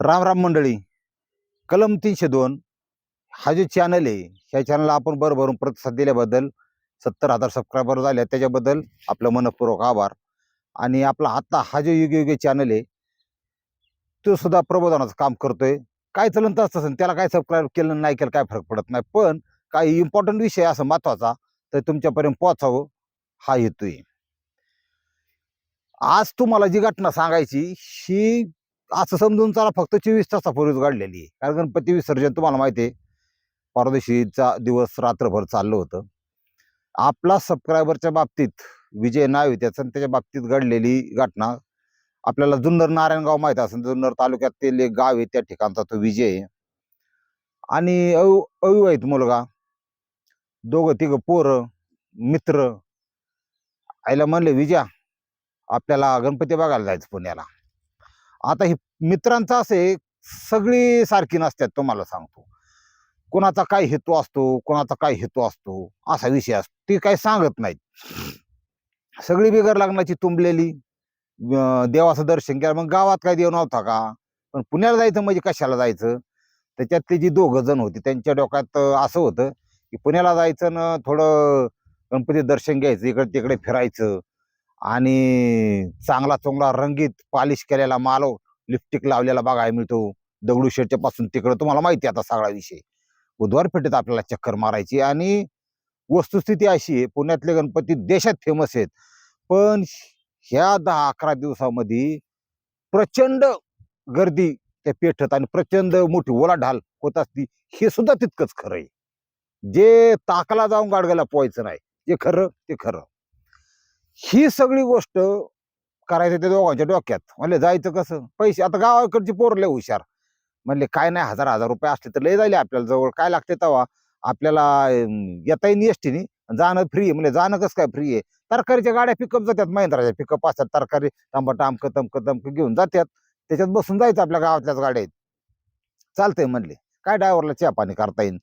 राम राम मंडळी कलम तीनशे दोन हा जो चॅनल आहे ह्या चॅनलला आपण भरभरून प्रतिसाद दिल्याबद्दल सत्तर हजार सबस्क्रायबर झाले त्याच्याबद्दल आपलं मनपूर्वक आभार. आणि आपला आत्ता हा जो योग्य युगे चॅनल आहे तो सुद्धा प्रबोधनाचं काम करतोय. काय चलन तर असतं त्याला काय सबस्क्राईब केलं नाही केलं काय फरक पडत नाही. पण काही इम्पॉर्टंट विषय असं महत्त्वाचा तर तुमच्यापर्यंत पोहोचावं हा हेतू आहे. आज तुम्हाला जी घटना सांगायची ही असं समजून चला फक्त चोवीस तासापूर्वीच घडलेली आहे. कारण गणपती विसर्जन तुम्हाला माहिती आहे परदेशीचा दिवस रात्रभर चाललं होतं. आपला सबस्क्रायबरच्या बाबतीत विजय नाव त्याचं आणि त्याच्या बाबतीत घडलेली घटना आपल्याला जुन्नर नारायणगाव माहीत असेल जुन्नर तालुक्यातील एक गाव आहे त्या ठिकाणचा तो विजय आहे. आणि अव अविवाहित मुलगा दोघं तिघं पोरं मित्र. आईला म्हणले विजया आपल्याला गणपती बघायला जायचं पुण्याला. आता ही मित्रांचं असे सगळी सारखी नसतात तुम्हाला सांगतो. कोणाचा काय हेतू असतो कोणाचा काय हेतू असतो असा विषय असतो. ती काही सांगत नाहीत. सगळी बिगर लग्नाची तुंबलेली देवाचं दर्शन केलं मग गावात काय देव नव्हता का? पण पुण्याला जायचं म्हणजे कशाला जायचं? त्याच्यातली जी दोघं जण होती त्यांच्या डोक्यात असं होतं की पुण्याला जायचं ना थोडं गणपती दर्शन घ्यायचं इकडे तिकडे फिरायचं आणि चांगला चोंगला रंगीत पॉलिश केलेला मालव लिपस्टिक लावलेला बघायला मिळतो. दगडूशेठच्या पासून तिकडं तुम्हाला माहिती आहे आता सगळा विषय. बुधवार पेठेत आपल्याला चक्कर मारायची आणि वस्तुस्थिती अशी आहे पुण्यातले गणपती देशात फेमस आहेत. पण ह्या दहा अकरा दिवसामध्ये प्रचंड गर्दी त्या पेठत आणि प्रचंड मोठी ओलाढाल होत असती हे सुद्धा तितकंच खरं आहे. जे ताकला जाऊन गाडग्याला पोहायचं नाही जे खरं ते खरं. ही सगळी गोष्ट करायचं त्या दोघांच्या डोक्यात. म्हणले जायचं कसं? पैसे आता गावाकडची पोरं लय हुशार. म्हणले काय नाही हजार हजार रुपये असले तर लय जायले आपल्याला जवळ. काय लागते तेव्हा आपल्याला येता येईन एसटीनी. जाणं फ्री आहे. म्हणजे जाणं कसं काय फ्री आहे? तरकारीच्या गाड्या पिकअप जातात महिंद्राच्या पिकअप असतात. तरकारी तांबट आमकं तमक तमक घेऊन जातात त्याच्यात बसून जायचं आपल्या गावातल्याच गाड्या आहेत चालतंय म्हणले. काय ड्रायव्हरला चहा पाणी करता येईल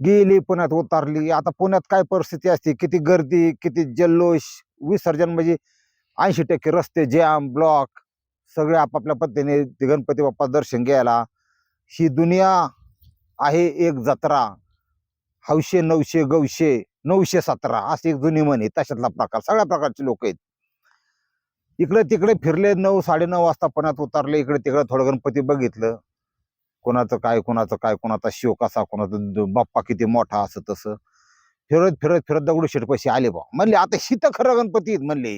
गेली पुण्यात उतरली. आता पुण्यात काय परिस्थिती असते? किती गर्दी किती जल्लोष विसर्जन म्हणजे ऐंशी टक्के रस्ते जॅम ब्लॉक सगळे आपापल्या पद्धतीने ते गणपती बाप्पा दर्शन घ्यायला. ही दुनिया आहे एक जत्रा. हौशे नऊशे गौशे नऊशे सतरा अशी एक जुनी म्हण आहे. तशातला प्रकार. सगळ्या प्रकारचे लोक आहेत. इकडे तिकडे फिरले नऊ साडेनऊ वाजता पुण्यात उतरले इकडे तिकडे थोडं गणपती बघितलं. कोणाचं काय कोणाचं काय कोणाचा शिव कसा कोणाचा बाप्पा किती मोठा असं तसं. फिरत फिरत फिरत दगडूशेठ पैसे आले बा म्हणले आता शीत खरं गणपती आहेत म्हणले.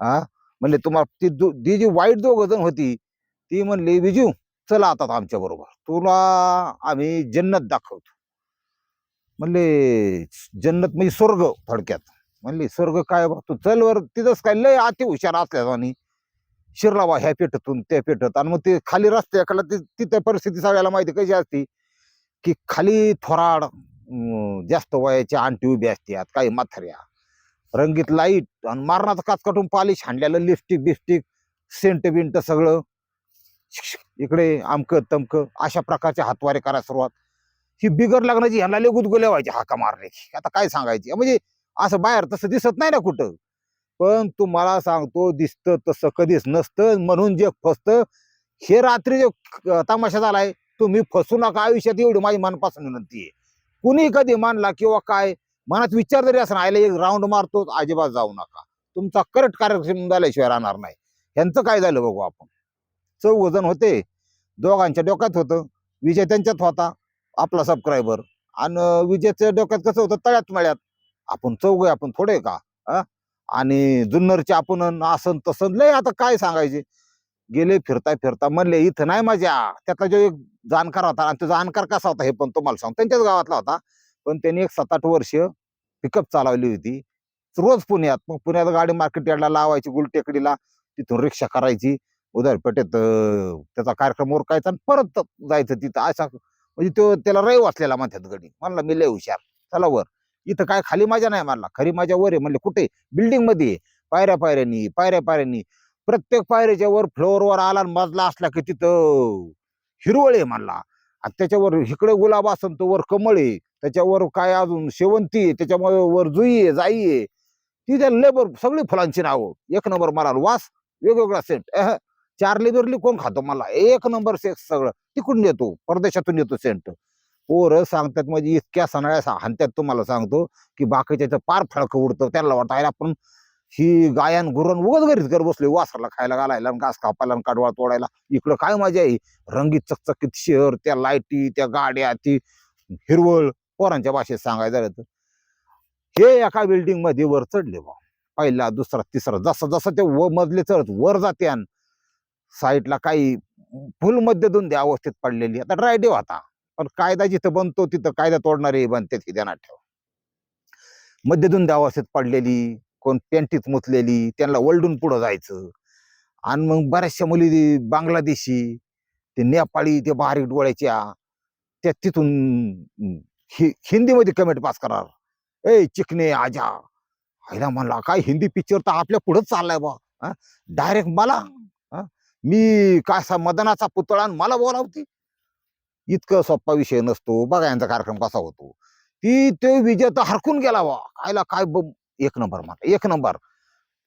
हा म्हणले तुम्हाला ती ती जी वाईट दोघ जण होती ती म्हणली विजू चला आता आमच्या बरोबर. तुला आम्ही जन्नत दाखवतो. म्हणले जन्नत म्हणजे स्वर्ग थोडक्यात. म्हणले स्वर्ग काय बा तू चल वर तिथंच काय लय अति हुशार असल्या आणि शिरला बा ह्या पेठतून त्या पेठत. आणि मग ते खाली रस्त्याकडे ती तिथे परिस्थिती सगळ्याला माहिती कशी असती की खाली थोराड जास्त वयाच्या आंटी उभ्या असतात काही म्हाताऱ्या. रंगीत लाइट आणि मारणाचं काच काटून पालिश हाणलेलं लिपस्टिक बिस्टिक सेंट बिंट सगळं. इकडे आमक तमकं अशा प्रकारचे हातवारे करायला सुरुवात. ही बिगर लग्नाची ह्यांना लेगूत गोल्या व्हायची हाका मारणे. आता काय सांगायची? म्हणजे असं बाहेर तसं दिसत नाही ना कुठं. पण तुम्हाला सांगतो दिसतं तसं कधीच नसतं. म्हणून जे फसतं हे रात्री जे तमाशा झालाय तुम्ही फसू नका. आयुष्यात एवढी माझी मनापासून विनंती आहे. कुणी कधी मानला किंवा काय मनात विचार जरी असं आयला एक राऊंड मारतो अजिबात जाऊ नका. तुमचा करेक्ट कार्यक्रम झाल्याशिवाय राहणार नाही. ह्यांचं काय झालं बघू आपण? चौघ जण होते. दोघांच्या डोक्यात होतं. विजय त्यांच्यात होता आपला सबस्क्रायबर आणि विजयच्या डोक्यात कसं होतं? तळ्यात मळ्यात. आपण चौघे आपण थोडे का? आणि जुन्नरचे आपण असन तसं लय आता काय सांगायचे? गेले फिरता फिरता म्हणले इथं नाही माझ्या त्यातला जो एक जाणकार होता आणि तो जाणकार कसा होता हे पण तुम्हाला सांग त्यांच्याच गावातला होता. पण त्यांनी एक सात आठ वर्ष पिकअप चालवली होती. रोज पुण्यात. मग पुण्यात गाडी मार्केट यार्डला लावायची गुलटेकडीला. तिथून रिक्षा करायची. उदरपेठेत पेठेत त्याचा कार्यक्रम ओरकायचा आणि परत जायचं तिथं. असा म्हणजे तो त्याला रय वाचलेला म्हणतात गडी. म्हणला मी लय हुशार. चला वर. इथं काय खाली मजा नाही म्हणला. खरी मजा वर आहे. म्हणले कुठे? बिल्डिंगमध्ये पायऱ्या पायऱ्यांनी पायऱ्या पायऱ्यांनी. प्रत्येक पायऱ्याच्या वर फ्लोअरवर आला आणि मजला असला की तिथं हिरवळ आहे म्हणला. आणि त्याच्यावर इकडे गुलाब असन तो वर कमळ आहे. त्याच्यावर काय अजून शेवंती आहे त्याच्यामुळे वर जुई आहे जाई आहे. ती त्या लेबर सगळी फुलांची नावं. एक नंबर मला वास वेगवेगळा सेंट. एह चार लेबरली कोण खातो मला? एक नंबर सेक्स सगळं. तिकडून येतो परदेशातून येतो सेंट. पोरं सांगतात म्हणजे इतक्या सणाळ्या सा- तुम्हाला सांगतो की बाकीच्या पार फळकं उडतं. त्यांना वाटत आहे आपण ही गायन गुरण उगत घरीच घर बसले वासाला खायला घालायला आणि घास कापायला आणि तोडायला. इकडं काय मजा आहे? रंगीत चकचकीत शहर त्या लाईटी त्या गाड्या ती हिरवळ पोरांच्या भाषेत सांगायचं झालं तर. हे एका बिल्डिंगमध्ये वर चढले बा पहिला दुसरा तिसरा जसं जसं ते व मधले चढत वर जाते आणि साईडला काही फुल मध्यधुंदी अवस्थेत पडलेली. आता ड्रायडेव होता. पण कायदा जिथं बनतो तिथं कायदा तोडणारे बनते हे ध्यानात ठेवा. मध्यधुंदी अवस्थेत पडलेली कोण पेंटीत मुतलेली त्यांना वलडून पुढं जायचं. आणि मग बऱ्याचशा मुली बांगलादेशी ते नेपाळी ते बारीक डोळ्याच्या त्या तिथून हि हिंदीमध्ये कमेंट पास करणार ए चिकने आजा. आईला म्हणला काय हिंदी पिक्चर तर आपल्या पुढंच चाललाय बा. डायरेक्ट मला? मी काय मदनाचा पुतळा आणि मला बोलावती? इतकं सोप्पा विषय नसतो. बघा यांचा कार्यक्रम कसा होतो. ती ते विजय तर हरकून गेला बा. कायला काय ब- एक नंबर मला एक नंबर.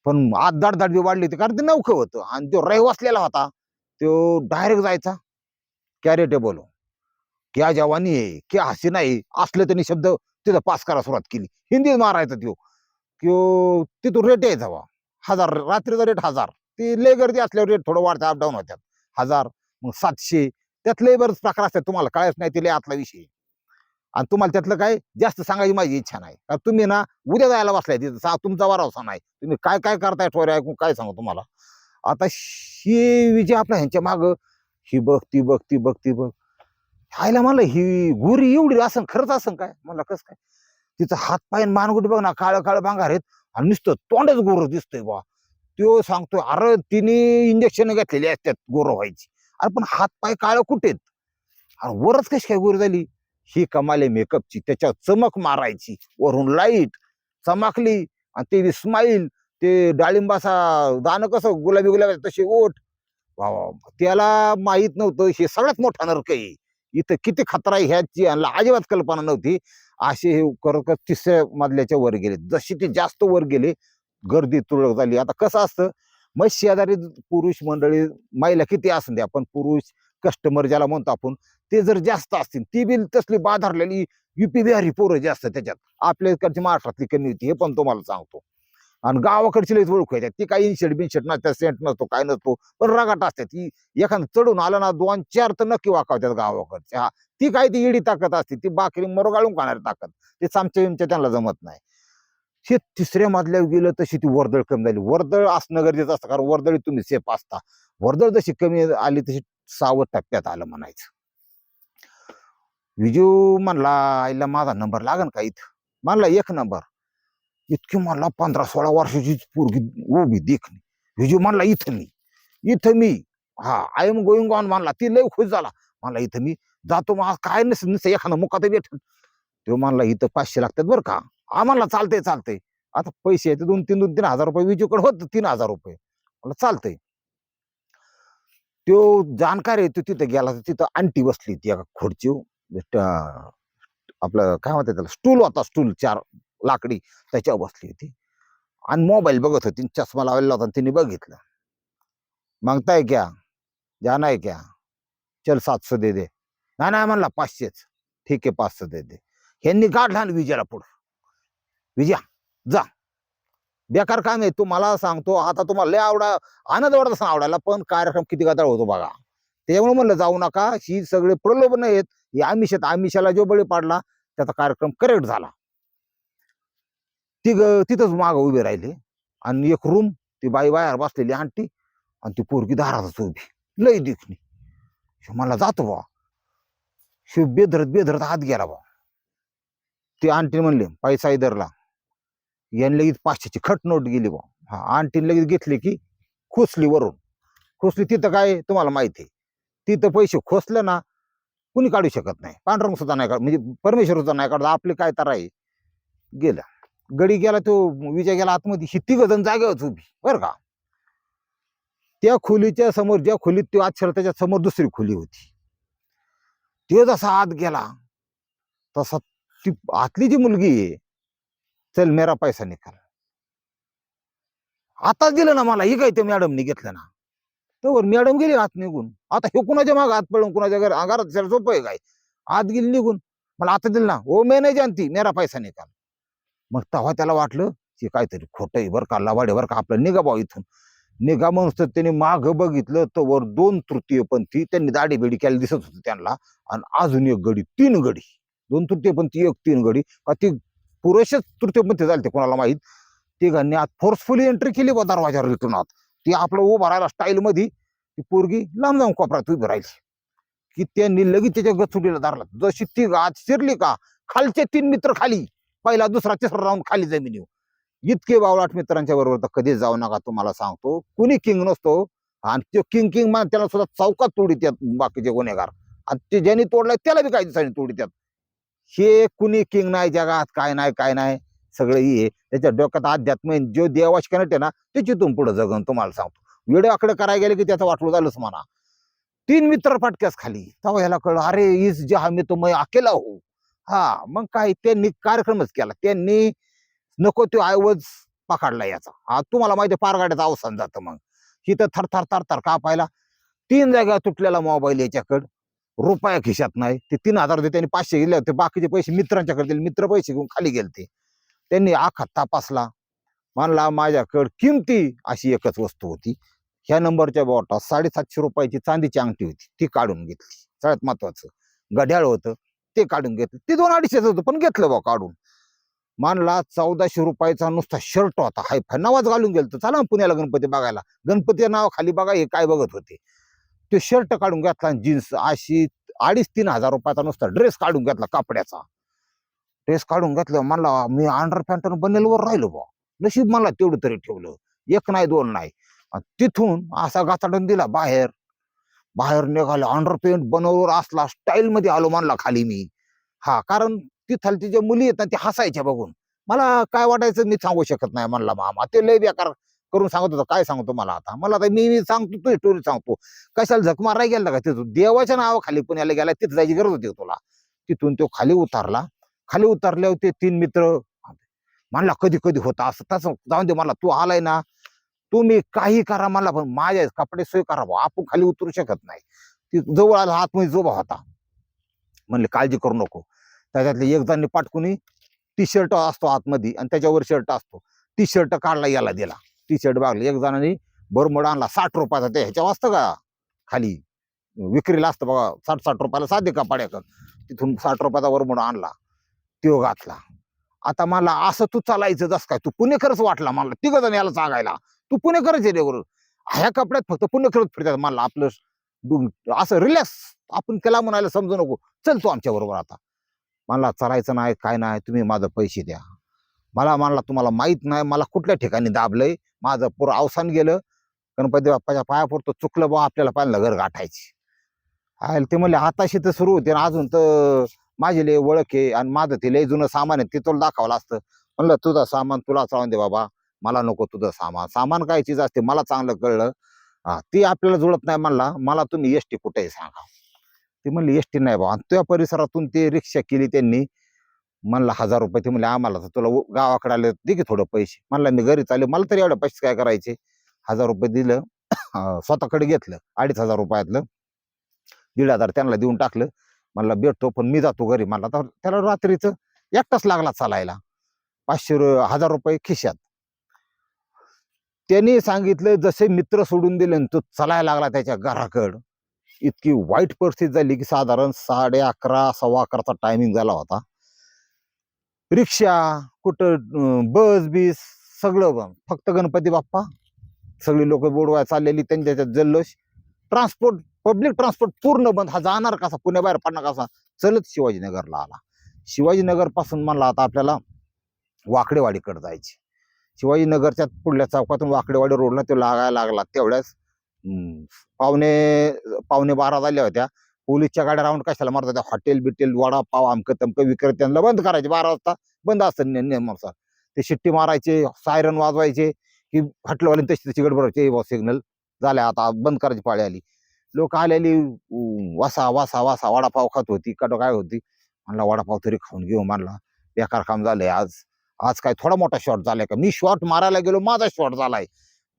पण आत दाड दाड बी वाढली होती कारण ते नौकं होतं. आणि तो रहिवासलेला होता तो डायरेक्ट जायचा. कॅरेटे बोलो क्या जवानी आहे क्या हसीना आहे असले त्यांनी शब्द तिथं पास करायला सुरुवात केली. हिंदीत मारायचा त्यो. किंवा तिथून रेट यायचा. बा हजार रात्रीचा रेट हजार. ती लय गर्दी असल्यावर रेट थोडं वाढतं अपडाऊन होत्यात. हजार मग सातशे. त्यातले बरेच प्रकार असतात. तुम्हाला कळत नाही ते लय आतला विषय आणि तुम्हाला त्यातलं काय जास्त सांगायची माझी इच्छा नाही. कारण तुम्ही ना उद्या जायला बसलाय तिथं. सा- तुमचा वारावसा नाही. तुम्ही काय काय करताय ठोरे ऐकून काय सांगू तुम्हाला? आता ही विजय आपला ह्यांच्या माग. ही बघ ती बघ ती बघ ती बघ. खायला मला ही गुरी एवढी असं खरंच असं काय? मला कस काय? तिचं हात पाय आणि मानगुटी बघ ना काळ काळ भांगार आहेत आणि नुसतं तोंडच गोर दिसतोय बा तो सांगतोय अरे तिने इंजेक्शन घेतलेली असतात गोर व्हायची. अरे पण हात पाय काळ कुठेत? अरे वरच कशी काय गोर झाली? ही कमाले मेकअपची त्याच्यावर चमक मारायची वरून लाइट चमकली आणि ते स्माईल ते डाळिंबाचा दाणं कसं गुलाबी गुलाबी तसे ओठ वा त्याला माहीत नव्हतं हे सगळ्यात मोठा नरक आहे. इथं किती खतरा आहे ह्याची यांना अजिबात कल्पना नव्हती. असे हे करत तिसऱ्या मजल्याच्या वर गेले. जशी ते जास्त वर गेले गर्दी तुरळक झाली. आता कसं असतं मग शेजारी पुरुष मंडळी महिला किती असून द्या पण पुरुष कस्टमर ज्याला म्हणतो आपण ते जर जास्त असतील ती बी तसली बाधारलेली युपी बिहारी पोरं जास्त त्याच्यात. आपल्या इकडची महाराष्ट्रातली कमी होती हे पण तुम्हाला सांगतो. आणि गावाकडची लईच ओळख आहे. ती काही इनशेट बिनशेट नसतात सेंट नसतो काय नसतो. पण रगाट असतात. ती एखादं चढून आलं ना दोन चार तर नक्की वाकावतात गावाकडच्या हा, ती काय ती इडी ताकद असते. ती बाकरी मरोगाळून खाणारी ताकद. ते चामच्या विमच्या त्यांना जमत नाही. हे तिसऱ्या मधल्यावर गेलं तशी ती वर्दळ कमी झाली. वर्दळ असणं गरजेचं असतं कारण वर्दळी तुम्ही सेफ असता. वर्दळ जशी कमी आली तशी सावध टप्प्यात आलं म्हणायचं. विजू म्हणला आईला माझा नंबर लागन का इथं? म्हणला एक नंबर. इतकी म्हणला पंधरा सोळा वर्षाची पोरगी उभी देखणी. विजू म्हणला इथं मी. इथं मी. हा आय एम गोईंग ऑन म्हणला. ती लय खुश झाला. म्हणला इथं मी जातो मग काय नस नसेल एखादा मुखात तर भेट तो म्हणला इथं पाचशे लागतात बरं का? आम्हाला चालतंय चालतंय. आता पैसे आहेत दोन तीन दोन तीन हजार रुपये विजूकडे होत तीन हजार रुपये. मला चालतंय. तो जाणकार आहे तो तिथं गेला तर तिथं आंटी बसली ती एका खुर्ची आपलं काय म्हणतात त्याला? स्टूल होता स्टूल चार लाकडी त्याच्यावर बसली होती. आणि मोबाईल बघत होती चष्मा लावलेला होता तिने बघितलं. मागताय क्या? जाना है क्या? चल सातशे दे दे. नाही नाही म्हणला पाचशेच. ठीक आहे पाचशे दे दे. ह्यांनी काढला आणि विजयाला पुढं. विजया जा. बेकार काम आहे तुम्हाला सांगतो आता तुम्हाला लय आवडा आनंद वाटत आवडायला पण कार्यक्रम किती गदाळ होतो बघा. त्याच्यामुळे म्हणलं जाऊ नका ही सगळे प्रलोभन आहेत. आमिष आहेत आमिषाला जो बळी पाडला त्याचा कार्यक्रम करेक्ट झाला. ती तिथंच माग उभे राहिले. आणि एक रूम ती बाई बाहेर बसलेली आंटी आणि ती पोरगी दारातच उभी. लई दिखणी. शिव मला जातो बा शिव बेधरत बेधरत हात गेला बा ती आंटी म्हणले पैसा इधरला. याने लगेच पाचशेची खट नोट गेली बा हा आंटीने लगेच घेतली की खोसली वरून. खोसली तिथं काय तुम्हाला माहिती आहे? तिथं पैसे खोसले ना कुणी काढू शकत नाही. पांढरंग सुद्धा नाही काढ म्हणजे परमेश्वर सुद्धा नाही काढत. आपले काय तर आहे गेलं गडी गेला तो विजय गेला आतमध्ये. ही तिघ जण जागेवरच उभी बरं का? त्या खोलीच्या समोर ज्या खोलीत तो आत त्याच्यासमोर दुसरी खोली होती. तो जसा आत गेला तसा ती आतली जी मुलगी आहे चल मेरा पैसा निकाल. आताच दिलं ना मला ही काय ते मॅडमने घेतलं ना? तर मॅडम गेली आत निघून. आता हे कुणाच्या मागे हात पडून कुणाच्या घर अंगारात झोप आहे काय? आत गेली निघून. मला आता दिलं ना. ओ मे नाही जानती मेरा पैसा निकाल. मग तेव्हा त्याला वाटलं की काहीतरी खोटं आहे बरं का लवाडे बरं का आपलं निघा भाऊ इथून. निघा म्हणून तर त्यांनी माग बघितलं तर वर दोन तृतीयपंथी त्यांनी दाढी बिडी केली दिसत होती त्यांना. आणि अजून एक गडी तीन गडी. दोन तृतीयपंथी एक तीन गडी. का ती पुरेशेच तृतीयपंथी झाले ते कोणाला माहीत? तिघांनी आत फोर्सफुली एंट्री केली बा दरवाजावर इथून आत ती आपलं उभा राहिला स्टाईल मध्ये ती पोरगी लांब जाऊन कोपऱ्यात उभी राहिली. की त्यांनी लगेच त्याच्या गचुडीला धरला. जशी ती आत शिरली का खालचे तीन मित्र खाली. पहिला दुसरा तिसरा राऊंड खाली जमिनीवर. इतके बावळाट मित्रांच्या बरोबर तर कधीच जाऊ नका तुम्हाला सांगतो. कुणी किंग नसतो. आणि तो किंग किंग मान त्याला सुद्धा चौकात तोडीत येत बाकीचे गुन्हेगार. आणि ते ज्यांनी तोडलाय त्याला बी काही दिवसांनी तोडीत येत हे कुणी किंग नाही जगात काय नाही काय नाही. सगळं हे. त्याच्या डोक्यात अध्यात्म जो देवाश कनेक्ट आहे ना त्याच्यातून पुढे जगन तुम्हाला सांगतो. व्हिडिओ आकडे करायला गेले की त्याचं वाटलं झालंच म्हणा. तीन मित्र फाटक्यास खाली. तेव्हा ह्याला कळलं अरे इस जहा मी तुम्ही अकेला हो. हा मग काय त्यांनी कार्यक्रमच केला. त्यांनी नको तो ऐवज पकडला याचा. हा तुम्हाला माहिती पारगाड्याचं अवसान जातं मग. इथं थर थर थर थर पाहिला तीन जागा तुटलेला मोबाईल याच्याकडं. रुपया खिशात नाही. ते तीन हजार होते त्यांनी पाचशे गेले होते. बाकीचे पैसे मित्रांच्याकडे दिले. मित्र पैसे घेऊन खाली गेले ते त्यांनी आखा तपासला. म्हणला माझ्याकडं किमती अशी एकच वस्तू होती. ह्या नंबरच्या बोटात साडेसातशे रुपयाची चांदीची अंगठी होती. ती काढून घेतली. सगळ्यात महत्वाचं घड्याळ होतं. ते काढून घेतलं. ते दोन अडीचशेच होतं पण घेतलं बा काढून. मानला चौदाशे रुपयाचा नुसता शर्ट होता. हाय फाय नवाज घालून तर चला पुण्याला गणपती बघायला. गणपती नाव खाली बघा हे काय बघत होते. ते शर्ट काढून घेतला जीन्स अशी अडीच तीन हजार रुपयाचा नुसता ड्रेस काढून घेतला कापड्याचा. ड्रेस काढून घेतलं. म्हणला मी अंडर पॅन्ट बनेलवर राहिलो बा नशीब मला तेवढं तरी ठेवलं. एक नाही दोन नाही. तिथून असा गाचाडून दिला बाहेर. बाहेर निघाले अंडरपेंट बनवर असला स्टाईल मध्ये आलो म्हणला खाली मी. हा कारण तिथलच्या ज्या मुली आहेत ना त्या हसायच्या बघून. मला काय वाटायचं मी सांगू शकत नाही म्हणला मामा. ते लय बेकार करून सांगत होता. काय सांगतो मला आता? मला आता मी मी सांगतो तू स्टोरी सांगतो. कशाला झक मारायला गेला का तिथून देवाच्या नावाखाली पुण्याला गेला तिथं जायची गरज होती तुला? तिथून तो खाली उतारला. खाली उतरल्यावर ते तीन मित्र म्हणला कधी कधी होता असं तसं जाऊन दे मला तू आलाय ना तुम्ही काही करा मला पण माझ्या कपडे सोय करा आपण खाली उतरू शकत नाही. ती जवळ आला आतमध्ये जोबा होता. म्हणले काळजी करू नको. त्याच्यातले एक जणांनी पाटकुनी टी शर्ट असतो आतमध्ये आणि त्याच्यावर शर्ट असतो. टी शर्ट काढला याला दिला. टी शर्ट बागले एक जणांनी बरमोड आणला साठ रुपयाचा. ते ह्याच्या वाजतं का? खाली विक्रीला असतं बघा साठ साठ रुपयाला साधे कपाड्याकर तिथून साठ रुपयाचा वरमोड आणला. त्यो घातला. आता मला असं तू चालायचं जस काय? तू पुणेकरच वाटला मला. तिघ जण याला सांगायला तू पुणेकरच आहे रे बरोबर ह्या कपड्यात फक्त पुणेकरच फिरतात. मला आपलं डु- असं रिलॅक्स आपण त्याला म्हणायला समजू नको. चल तू आमच्या बरोबर आता. मला चालायचं नाही काय नाही तुम्ही माझं पैसे द्या. मला म्हणला तुम्हाला माहीत नाही मला कुठल्या ठिकाणी दाबलंय. माझं पूर अवसान गेलं. गणपती बाप्पाच्या पायापुरतं चुकलं बा आपल्याला पाहिलं घर गाठायची. आयल ते म्हणले आताशी तर सुरू होते. अजून तर माझी लय ओळख आहे. आणि माझं ते लय जुनं सामान आहे ते तुला दाखवलं असतं. म्हणलं तुझं सामान तुला राहून दे बाबा. मला नको तुझं सामान. सामान काय चीज असते मला चांगलं कळलं. हा ती आपल्याला जुळत नाही म्हणला. मला तुम्ही एस टी कुठेही सांगा. ती म्हणली एस टी नाही बा आणि त्या परिसरातून ते रिक्षा केली त्यांनी. म्हणलं हजार रुपये. ते म्हणले आम्हाला तर तुला गावाकडे आले दे की थोडं पैसे. म्हणलं मी घरी चालले मला तरी एवढे पैसे काय करायचे? हजार रुपये दिलं. स्वतःकडे घेतलं. अडीच हजार रुपयातलं. दीड हजार त्यांना देऊन टाकलं. म्हणलं भेटतो पण मी जातो घरी. म्हणला तर त्याला रात्रीचं एकटाच लागला चालायला. पाचशे हजार रुपये खिशात. त्यांनी सांगितलं जसे मित्र सोडून दिले तो चलायला लागला त्याच्या घराकडं इतकी वाईट परिस्थिती झाली की साधारण साडे अकरा सव्वा अकराचा टायमिंग झाला होता. रिक्षा कुठं बस बीस सगळं बंद फक्त गणपती बाप्पा. सगळी लोक बोडवाय चाललेली त्यांच्या जल्लोष. ट्रान्सपोर्ट पब्लिक ट्रान्सपोर्ट पूर्ण बंद. हा जाणार कसा? पुण्याबाहेर पडणार कसा? चलत शिवाजीनगरला आला. शिवाजीनगरपासून म्हणला आता आपल्याला वाकडेवाडीकडे जायचे शिवाजीनगरच्या पुढल्या चौकातून वाकडेवाडी रोडला तो लागायला लागला. तेवढ्याच पावणे पावणे बारा झाल्या होत्या. पोलीसच्या गाड्या राऊंड कशाला मारत होत्या? हॉटेल बिटेल वडापाव आमकं तमकं विक्रेत्यांना बंद करायचे. बारा वाजता बंद असतं ने- ते शिट्टी मारायचे सायरन वाजवायचे की हॉटेलवाले तशी तशी गडबडायचे सिग्नल झाल्या आता बंद करायची पाळी आली. लोक आलेली वासा वासा वासा वडापाव खात होती का काय होती. म्हणला वडापाव तरी खाऊन घेऊ म्हणला. बेकार काम झालंय आज. आज काय थोडा मोठा शॉट झालाय का? मी शॉट मारायला गेलो माझा शॉट झालाय.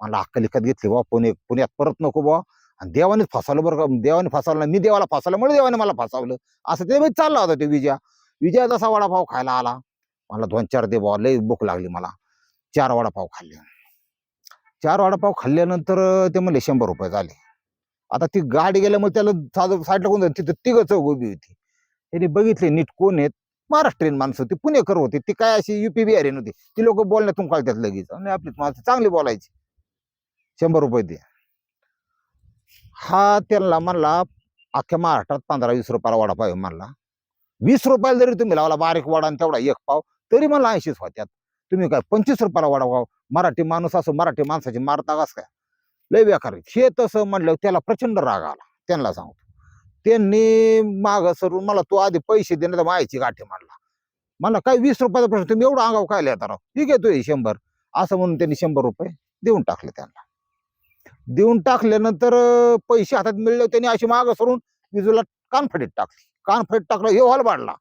मला अक्कल लिखत घेतली बा पुणे पुण्यात परत नको बा आणि देवानेच फसवलं बरं का? देवाने फसवलं मी देवाला फसवल्यामुळे देवाने मला फसवलं. असं ते मी चालला होता ते विजया. विजया जसा वडापाव खायला आला मला दोन चार दे बा लई भूक लागली मला. चार वडापाव खाल्ले. चार वडापाव खाल्ल्यानंतर ते म्हणले शंभर रुपये झाले. आता ती गाडी गेल्यामुळे त्याला साधं साईडला कोण तिथं तिघं चौघ उभी होती. त्याने बघितले नीट कोण आहेत. महाराष्ट्रीयन माणसं होती पुणेकर होती ती काय अशी युपी बिहारीन नव्हती ती लोक बोलण्यातून कळतात लगेच. आणि आपली माणसं चांगली बोलायची. शंभर रुपये दे हा त्यांना म्हणला अख्ख्या महाराष्ट्रात पंधरा वीस रुपयाला वडापाव पाहिजे म्हणला. वीस रुपयाला जरी तुम्ही लावला बारीक वडा आणि तेवढा एक पाव तरी मला ऐंशीच होत्यात. तुम्ही काय पंचवीस रुपयाला वडापाव मराठी माणूस असं मराठी माणसाची मारता कस काय? लय बेकार हे तसं म्हणलं त्याला प्रचंड राग आला. त्यांना सांगतो. त्यांनी माग सरून मला तू आधी पैसे दे तर मायाची गाठी मांडला. मला काय वीस रुपयाचा प्रश्न तुम्ही एवढं अंगाव काय लिहिता राव? ठीक आहे तू शंभर. असं म्हणून त्यांनी शंभर रुपये देऊन टाकले त्यांना. देऊन टाकल्यानंतर पैसे हातात मिळले त्यांनी अशी माग सरून विजूला कानफडीत टाकली. कानफडीत टाकलं हे हॉल वाढला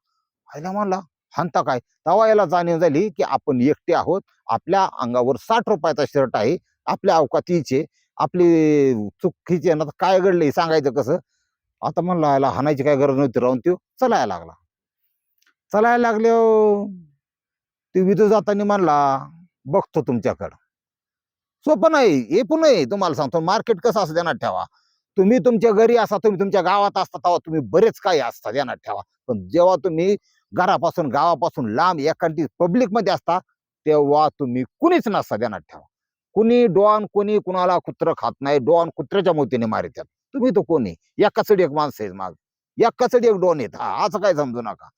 आयला म्हणला हांता काय? तवा याला जाणीव झाली की आपण एकटे आहोत. आपल्या अंगावर साठ रुपयाचा शर्ट आहे. आपल्या अवकातीचे आपली चुकीचे ना काय घडले सांगायचं कसं? आता म्हणला याला हाणायची काय गरज नव्हती राहून तो चलायला लागला. चलायला लागले हो. ते विजू जाताना म्हणला बघतो तुमच्याकडं. सोपं नाही हे पण नाही तुम्हाला सांगतो. मार्केट कसं असं ध्यानात ठेवा. तुम्ही तुमच्या घरी असा तुम्ही तुमच्या गावात असता तेव्हा तुम्ही बरेच काही असता ध्यानात ठेवा. पण जेव्हा तुम्ही घरापासून गावापासून लांब एखादी पब्लिकमध्ये असता तेव्हा तुम्ही कुणीच नसता ध्यानात ठेवा. कुणी डॉन कुणी कुणाला कुत्र खात नाही. डॉन कुत्र्याच्या मोतीने मारित्यात तुम्ही तो कोण आहे? या एकाचडी एक माणसं आहेत माग. एकाचडी एक डॉन आहेत. हा असं काय समजू नका.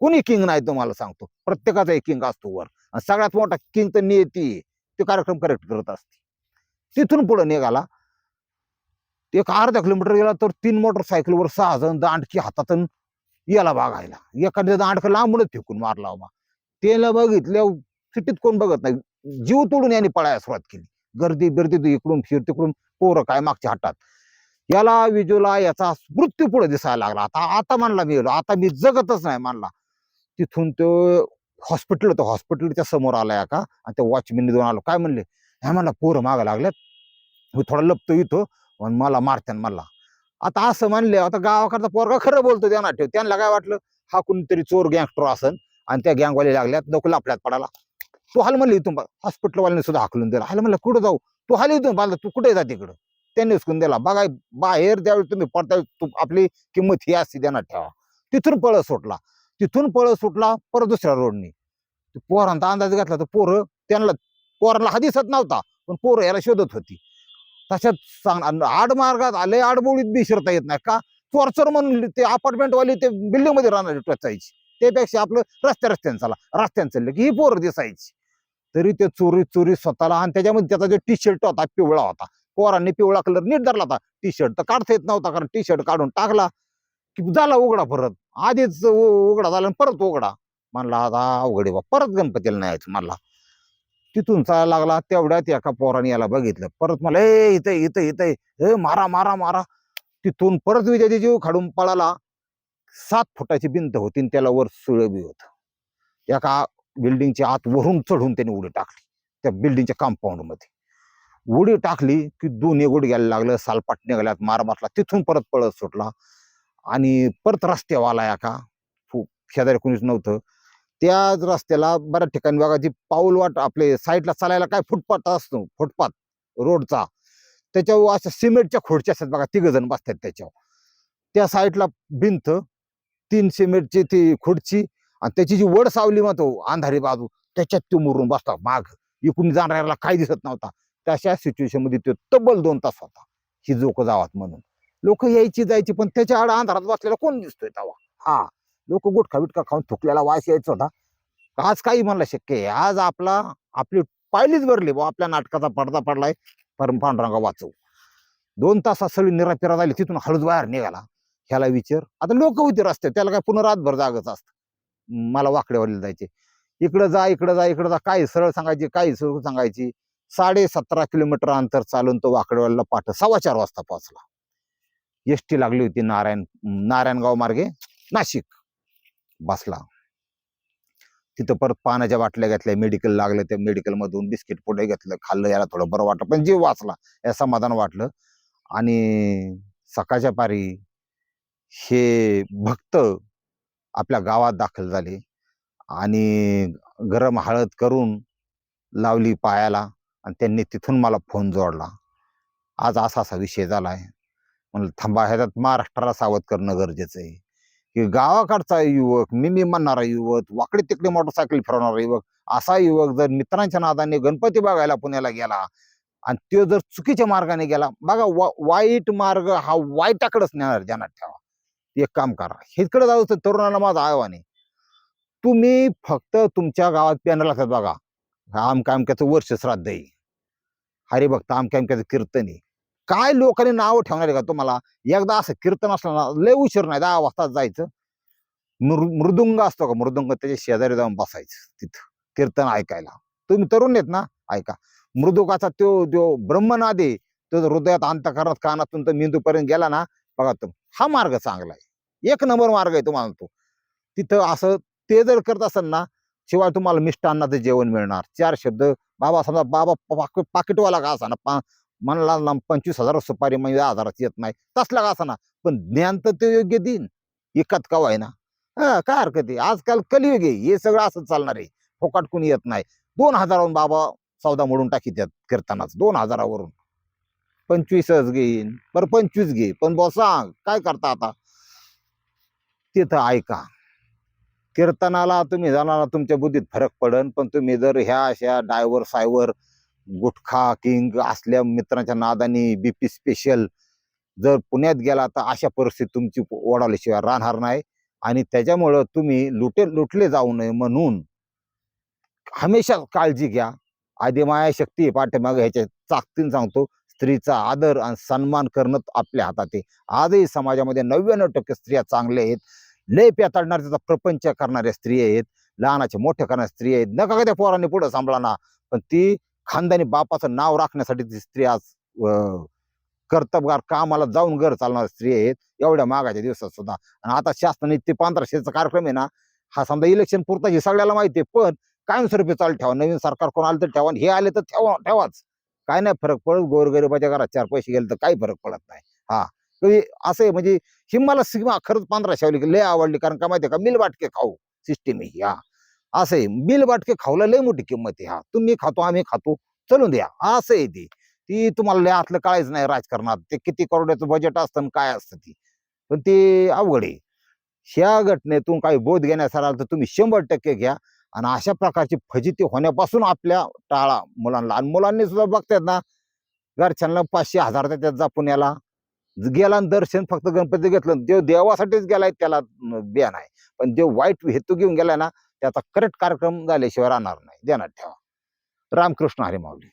कुणी किंग नाही तुम्हाला सांगतो. प्रत्येकाचा एक किंग असतो वर. सगळ्यात मोठा किंग तर नेती ते कार्यक्रम करेक्ट करत असते. तिथून पुढे निघाला. एक अर्धा किलोमीटर गेला तर तीन मोटरसायकलवर सहा जण दांडकी हातातून याला बघायला. एखाद्या दांडक लांबूनच फेकून मारला बा त्याला बघितल्या सिटीत कोण बघत नाही. जीव तोडून याने पळायला सुरुवात केली. गर्दी बिर्दी इकडून फिर तिकडून पोरं काय मागच्या हातात. याला विजूला याचा मृत्यू पुढे दिसायला लागला. आता आता म्हणला मी आता मी जगतच नाही म्हणला. तिथून तो हॉस्पिटल होतं. हॉस्पिटलच्या समोर आला का आणि त्या वॉचमॅनने दोन आलो. काय म्हणले? ह्या म्हणला पोरं मागं लागल्यात. मी थोडा लपतो येतो पण मला मारत्यान मला आता असं म्हणले आता गावाकडचा पोरगा खरं बोलतो त्यांना ठेव. त्यांना काय वाटलं? हा कोणतरी चोर गँगस्टर असन आणि त्या गँगवाले लागल्यात नको लापल्यात पडाला तू हाल म्हणले इथून हॉस्पिटलवाल्याने सुद्धा हाकलून दिला. हाल म्हणलं कुठं जाऊ? तू हाल इथून बांधला तू कुठे जा तिकडं? त्यांनी उचकून दिला. बघा बाहेर ज्यावेळी तुम्ही पडता आपली किंमत ही असते त्यांना ठेवा. तिथून पळ सुटला. तिथून पळ सुटला परत दुसऱ्या रोडनी पोरांचा अंदाज घातला तर पोरं त्यांना पोरांना हा दिसत नव्हता पण पोरं याला शोधत होती. तशात सांग आड मार्गात आले आडबोळीत बी शिरता येत नाही का? चोर चोर म्हणून ते अपार्टमेंटवाली ते बिल्डिंगमध्ये राहणारी टचायची. त्यापेक्षा आपलं रस्त्या रस्त्याने चाला. रस्त्याने चाललं की ही पोरं दिसायची. तरी ते चोरी चोरी स्वतःला आणि त्याच्यामध्ये त्याचा जो टी शर्ट होता पिवळा होता पोरांनी पिवळा कलर नीट धरला होता. टी शर्ट तर काढता येत नव्हता कारण टी शर्ट काढून टाकला की झाला उघडा परत. आधीच उघडा झाला आणि परत उघडा. म्हणला आता अवघड आहे बा परत गणपतीला नाही म्हणला. तिथून चालायला लागला तेवढ्यात एका पोराने याला बघितलं. परत मला ए इथं इथं इथं ए मारा मारा मारा. तिथून परत विजयचे जीव खाडून पळाला. सात फुटाची भिंत होती आणि त्याला वर सुळबी होत. एका बिल्डिंगच्या आत वरून चढून त्याने उडी टाकली. त्या बिल्डिंगच्या कंपाऊंडमध्ये. उडी टाकली की दोन्ही गुडघ्याला लागलं सालपाट निघाल्यात मार बसला तिथून परत पळत सुटला. आणि परत रस्त्यावाला एका फु- शेजारी कोणीच नव्हतं. त्याच रस्त्याला बऱ्याच ठिकाणी बघा जी पाऊल वाट आपले साईडला चालायला काय फुटपाथ असतो फुटपाथ रोडचा. त्याच्यावर अशा सिमेंटच्या खोडच्या असतात बघा तिघ जण बसतात त्याच्यावर. त्या साईडला भिंत तीन सिमेंटची ती खुर्ची आणि त्याची जी वड सावली म्हणतो अंधारी बाजू त्याच्यात तो मुरून बसता माग इकडून जाणाऱ्याला काही दिसत नव्हता. तशा सिच्युएशनमध्ये तो तब्बल दोन तास होता. ही जोक जावात म्हणून. लोक यायची जायची पण त्याच्या आड अंधारात बसलेला कोण दिसतोय तवा हा लोक गुटखा बिटखा खाऊन थुकलेला वास यायचा होता. आज काही म्हणला शक्य आहे. आज आपला आपली पायलीच भरली बा आपल्या नाटकाचा पडदा पडलाय. परम पांडुरंगा वाचव. दोन तासात सगळी निरापिरा झाली तिथून हळूच बाहेर निघाला. ह्याला विचार. आता लोक होते रस्ते त्याला काय पुन्हा रातभर जागच असत. मला वाकडेवाडीला जायचे इकडं जा इकडं जा इकडं जा काही सरळ सांगायची काही सरळ सांगायची. साडे सतरा किलोमीटर अंतर चालून तो वाकडेवाडीला पाठ सव्वा चार वाजता पोहोचला. एसटी लागली होती नारायण नारायणगाव मार्गे नाशिक. बसला. तिथं परत पाण्याच्या बाटल्या घेतल्या मेडिकल लागलं त्या मेडिकलमधून बिस्किट पुढे घेतलं खाल्लं याला थोडं बरं वाटलं पण जीव वाचला या समाधान वाटलं. आणि सकाळच्या पारी हे भक्त आपल्या गावात दाखल झाले आणि गरम हळद करून लावली पायाला. आणि त्यांनी तिथून मला फोन जोडला. आज असा असा विषय झालाय. म्हणलं थांबा ह्याच्यात महाराष्ट्राला सावध करणं गरजेचं आहे. की गावाकडचा युवक मी मी म्हणणारा युवक वाकडे तिकडे मोटरसायकल फिरवणारा युवक असा युवक जर मित्रांच्या नादाने गणपती बघायला पुण्याला गेला आणि तो जर चुकीच्या मार्गाने गेला बघा वा, वाईट मार्ग हा वाईटाकडेच नेणार ज्यांना ठेवा. एक काम करा हेकडे जाऊ तर तरुणाला माझं आव्हान आहे. तुम्ही फक्त तुमच्या गावात पॅनल असतात बघा. आमका अमक्याचं वर्ष श्राद्ध आहे हरिभक्त आमक्या अमक्याचं कीर्तन आहे. काय लोकांनी नाव ठेवणार आहे का तुम्हाला? एकदा असं कीर्तन असलं ना लय उशीर नाही दहा वाजता जायचं. मृ मृदुंग असतो का मृदुंग त्याच्या शेजारी जाऊन बसायचं तिथं कीर्तन ऐकायला. तुम्ही तरुण येत ना ऐका. मृदुकाचा तो जो ब्रह्मनादे तो हृदयात अंतकरणात कानातून तर मेंदूपर्यंत गेला ना बघा तो हा मार्ग चांगला आहे. एक नंबर मार्ग आहे तुम्हाला तो. तिथं असं ते जर करत असेल ना शिवाय तुम्हाला मिष्टान्नाचं जेवण मिळणार. चार शब्द बाबा समजा बाबा पाक- पाकिटवाला का असा ना पा म्हणला ना पंचवीस हजार सुपारी म्हणजे दहा येत नाही. तसला का असा ना पण ज्ञान तर ते योग्य देईन. एकात का व्हायना ना हा काय हरकत आहे? आजकाल कलियुग आहे. हे सगळं असं चालणार आहे. फोकाट कोणी येत नाही. दोन हजारावरून बाबा सौदा मोडून टाकी त्यात कीर्तनाच. दोन हजारावरून. पंचवीसच घेईन. बरं पंचवीस घे. पण बॉ सांग काय करता आता? तिथं ऐका. कीर्तनाला तुम्ही जाणार तुमच्या बुद्धीत फरक पडन पण तुम्ही जर ह्या अशा डायव्हर सायवर गुटखा किंग असल्या मित्रांच्या नादानी बीपी स्पेशल जर पुण्यात गेला तर अशा परिस्थितीत तुमची ओढाल्याशिवाय राहणार नाही. आणि त्याच्यामुळं तुम्ही लुटे लुटले जाऊ नये म्हणून हमेशा काळजी घ्या. आधी माया शक्ती पाठीमागे ह्याच्या चाकतीन सांगतो स्त्रीचा आदर आणि सन्मान करणं आपल्या हातात आहे. आजही समाजामध्ये नव्याण्णव टक्के स्त्रिया चांगल्या आहेत. लय पेताडणार त्याचा प्रपंच करणाऱ्या स्त्री आहेत लहानाचे मोठे करणाऱ्या स्त्री आहेत. नका का त्या पोरांनी पुढे सांभाळा पण ती खानदानी बापाचं नाव राखण्यासाठी ती स्त्री आज अं, कर्तबगार कामाला जाऊन घर चालणाऱ्या स्त्री आहेत एवढ्या मागाच्या दिवसात सुद्धा. आणि आता शासनाने ते पंधराशेचा कार्यक्रम आहे ना हा समजा इलेक्शन पुरता हे सगळ्याला माहिती आहे पण कायमस्वरूपी चालू ठेवा. नवीन सरकार कोण आलं तर ठेवा हे आले तर ठेवा ठेवाच. काय नाही फरक पडत गोरगरिबाच्या घरात चार पैसे गेले तर काही फरक पडत नाही. हा. कधी असं आहे म्हणजे ही मला सिमा खरंच पांढरा शावली लय आवडली कारण का माहिती का? मिल वाटके खाऊ. सिस्टीम आहे ह्या असं आहे मिल वाटके खाऊला लय मोठी किंमत आहे हा. तुम्ही खातो आम्ही खातो चलून द्या. असं आहे ती. ती तुम्हाला लय आतलं कळायचं नाही राजकारणात. ते किती करोडाचं बजेट असतं आणि काय असतं ती. पण ते अवघड आहे. ह्या घटनेतून काही बोध घेण्यासाराल तर तुम्ही शंभर टक्के घ्या. आणि अशा प्रकारची फजिती होण्यापासून आपल्या टाळा मुलांना. आणि मुलांनी सुद्धा बघतात ना घरच्यांना पाचशे हजार देतात जा पुण्याला. गेला आणि दर्शन फक्त गणपती घेतलं देव देवासाठीच गेलाय त्याला बिया नाही. पण देव वाईट हेतू घेऊन गेलाय ना त्याचा करेक्ट कार्यक्रम झाल्याशिवाय राहणार नाही. ध्यानात ठेवा. रामकृष्ण हरी माऊली.